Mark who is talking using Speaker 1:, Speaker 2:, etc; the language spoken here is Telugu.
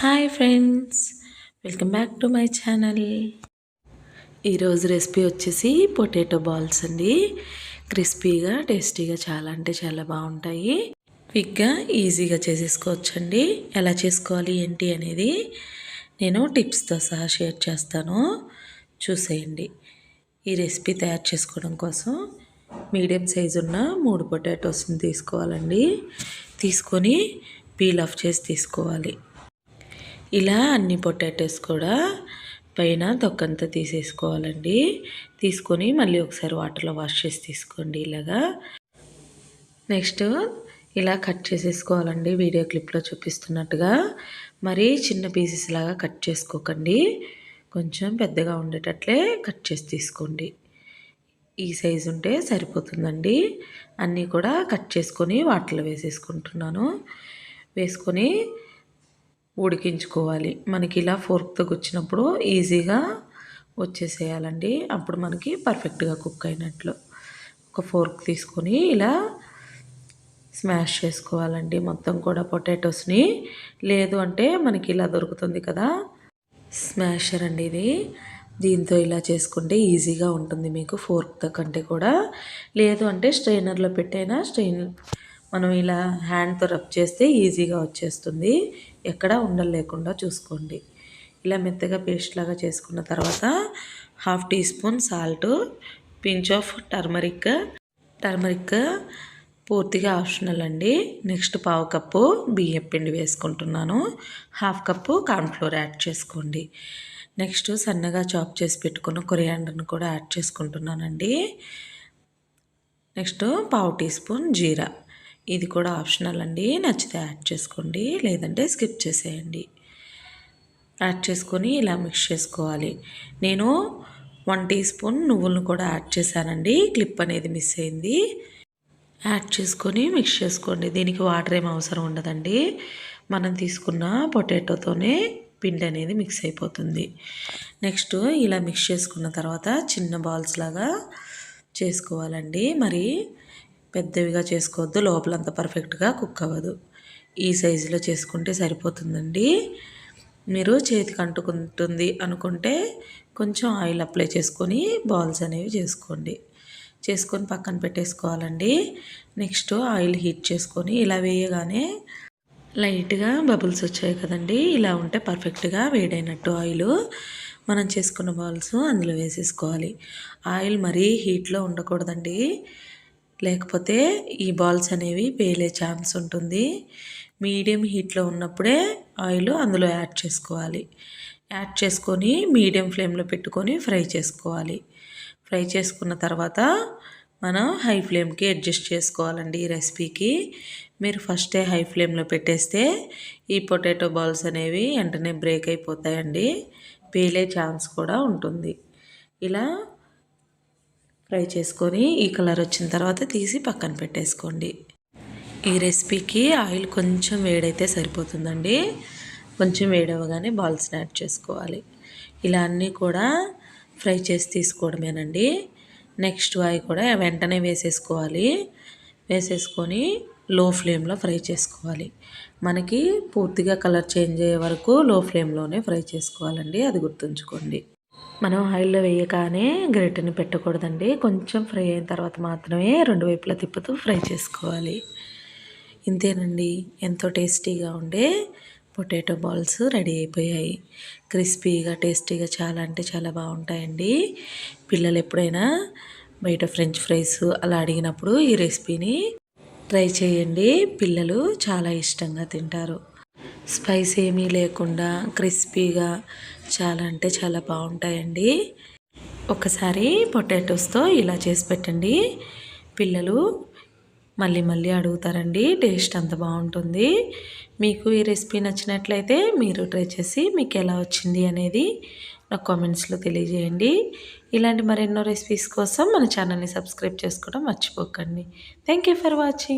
Speaker 1: Hi friends welcome back to my channel. ఈరోజు రెసిపీ వచ్చేసి పొటాటో బాల్స్ అండి. క్రిస్పీగా టేస్టీగా చాలా అంటే చాలా బాగుంటాయి. క్విక్గా ఈజీగా చేసేసుకోవచ్చండి. ఎలా చేసుకోవాలి ఏంటి అనేది నేను టిప్స్తో సహా షేర్ చేస్తాను. చూసేయండి. ఈ రెసిపీ తయారు చేసుకోవడం కోసం మీడియం సైజు ఉన్న మూడు పొటాటోస్ని తీసుకోవాలండి. తీసుకొని పీల్ ఆఫ్ చేసి తీసుకోవాలి. ఇలా అన్ని పొటాటోస్ కూడా పైన తొక్కంతా తీసేసుకోవాలండి. తీసుకొని మళ్ళీ ఒకసారి వాటర్లో వాష్ చేసి తీసుకోండి ఇలాగా. నెక్స్ట్ ఇలా కట్ చేసేసుకోవాలండి. వీడియో క్లిప్లో చూపిస్తున్నట్టుగా. మరి చిన్న పీసెస్ లాగా కట్ చేసుకోకండి. కొంచెం పెద్దగా ఉండేటట్లే కట్ చేసి తీసుకోండి. ఈ సైజు ఉంటే సరిపోతుందండి. అన్నీ కూడా కట్ చేసుకొని వాటర్లో వేసేసుకుంటున్నాను. వేసుకొని ఉడికించుకోవాలి. మనకి ఇలా ఫోర్క్తో వచ్చినప్పుడు ఈజీగా వచ్చేసేయాలండి. అప్పుడు మనకి పర్ఫెక్ట్గా కుక్ అయినట్లు. ఒక ఫోర్క్ తీసుకొని ఇలా స్మాష్ చేసుకోవాలండి. మొత్తం కూడా పొటాటోస్ని లేదు అంటే మనకి ఇలా దొరుకుతుంది కదా. స్మాషర్ అండి ఇది. దీంతో ఇలా చేసుకుంటే ఈజీగా ఉంటుంది మీకు ఫోర్క్తో కంటే కూడా. లేదు అంటే స్ట్రైనర్లో పెట్టైనా స్ట్రెయిన్ మనం ఇలా హ్యాండ్తో రబ్ చేస్తే ఈజీగా వచ్చేస్తుంది. ఎక్కడ ఉండలు లేకుండా చూసుకోండి. ఇలా మెత్తగా పేస్ట్ లాగా చేసుకున్న తర్వాత half tea spoon salt pinch of turmeric turmeric పూర్తిగా ఆప్షనల్ అండి. నెక్స్ట్ పావు కప్పు బియ్యం పిండి వేసుకుంటున్నాను. హాఫ్ కప్పు కార్న్ఫ్లోర్ యాడ్ చేసుకోండి. నెక్స్ట్ సన్నగా చాప్ చేసి పెట్టుకున్న కొరియాండర్ని కూడా యాడ్ చేసుకుంటున్నానండి. నెక్స్ట్ పావు టీ స్పూన్ జీరా. ఇది కూడా ఆప్షనల్ అండి. నచ్చితే యాడ్ చేసుకోండి. లేదంటే స్కిప్ చేసేయండి. యాడ్ చేసుకొని ఇలా మిక్స్ చేసుకోవాలి. నేను వన్ టీ స్పూన్ నువ్వులను కూడా యాడ్ చేశానండి. క్లిప్ అనేది మిస్ అయింది. యాడ్ చేసుకొని మిక్స్ చేసుకోండి. దీనికి వాటర్ ఏం అవసరం ఉండదండి. మనం తీసుకున్న పొటాటోతోనే పిండి అనేది మిక్స్ అయిపోతుంది. నెక్స్ట్ ఇలా మిక్స్ చేసుకున్న తర్వాత చిన్న బాల్స్ లాగా చేసుకోవాలండి. మరి పెద్దవిగా చేసుకోవద్దు లోపలంతా పర్ఫెక్ట్గా కుక్ అవ్వదు. ఈ సైజులో చేసుకుంటే సరిపోతుందండి. మీరు చేతికి అంటుకుంటుంది అనుకుంటే కొంచెం ఆయిల్ అప్లై చేసుకొని బాల్స్ అనేవి చేసుకోండి. చేసుకొని పక్కన పెట్టేసుకోవాలండి. నెక్స్ట్ ఆయిల్ హీట్ చేసుకొని ఇలా వేయగానే లైట్గా బబుల్స్ వచ్చాయి కదండి. ఇలా ఉంటే పర్ఫెక్ట్గా వేడైనట్టు ఆయిల్ మనం చేసుకున్న బాల్స్ అందులో వేసేసుకోవాలి. ఆయిల్ మరీ హీట్లో ఉండకూడదండి. లేకపోతే ఈ బాల్స్ అనేవి పేలే ఛాన్స్ ఉంటుంది. మీడియం హీట్లో ఉన్నప్పుడే ఆయిల్ అందులో యాడ్ చేసుకోవాలి. యాడ్ చేసుకొని మీడియం ఫ్లేమ్లో పెట్టుకొని ఫ్రై చేసుకోవాలి. ఫ్రై చేసుకున్న తర్వాత మనం హై ఫ్లేమ్కి అడ్జస్ట్ చేసుకోవాలండి ఈ రెసిపీకి. మీరు ఫస్టే హై ఫ్లేమ్లో పెట్టేస్తే ఈ పొటాటో బాల్స్ అనేవి వెంటనే బ్రేక్ అయిపోతాయండి. పేలే ఛాన్స్ కూడా ఉంటుంది. ఇలా ఫ్రై చేసుకొని ఈ కలర్ వచ్చిన తర్వాత తీసి పక్కన పెట్టేసుకోండి. ఈ రెసిపీకి ఆయిల్ కొంచెం వేడైతే సరిపోతుందండి. కొంచెం వేడవగానే బాల్స్ని యాడ్ చేసుకోవాలి. ఇలా అన్నీ కూడా ఫ్రై చేసి తీసుకోవడమేనండి. నెక్స్ట్ అవి కూడా వెంటనే వేసేసుకోవాలి. వేసేసుకొని లో ఫ్లేమ్లో ఫ్రై చేసుకోవాలి. మనకి పూర్తిగా కలర్ చేంజ్ అయ్యే వరకు లో ఫ్లేమ్లోనే ఫ్రై చేసుకోవాలండి. అది గుర్తుంచుకోండి. మనం ఆయిల్లో వేయగానే గరిటెని పెట్టకూడదండి. కొంచెం ఫ్రై అయిన తర్వాత మాత్రమే రెండు వైపులా తిప్పుతూ ఫ్రై చేసుకోవాలి. ఇంతేనండి. ఎంతో టేస్టీగా ఉండే పొటాటో బాల్స్ రెడీ అయిపోయాయి. క్రిస్పీగా టేస్టీగా చాలా అంటే చాలా బాగుంటాయండి. పిల్లలు ఎప్పుడైనా బయట ఫ్రెంచ్ ఫ్రైస్ అలా అడిగినప్పుడు ఈ రెసిపీని ట్రై చేయండి. పిల్లలు చాలా ఇష్టంగా తింటారు. స్పైస్ ఏమీ లేకుండా క్రిస్పీగా చాలా అంటే చాలా బాగుంటాయండి. ఒకసారి పొటాటోస్తో ఇలా చేసి పెట్టండి. పిల్లలు మళ్ళీ మళ్ళీ అడుగుతారండి టేస్ట్ అంత బాగుంటుంది. మీకు ఈ రెసిపీ నచ్చినట్లయితే మీరు ట్రై చేసి మీకు ఎలా వచ్చింది అనేది నాకు కామెంట్స్లో తెలియజేయండి. ఇలాంటి మరెన్నో రెసిపీస్ కోసం మన ఛానల్ని సబ్స్క్రైబ్ చేసుకోవడం మర్చిపోకండి. Thank you for watching.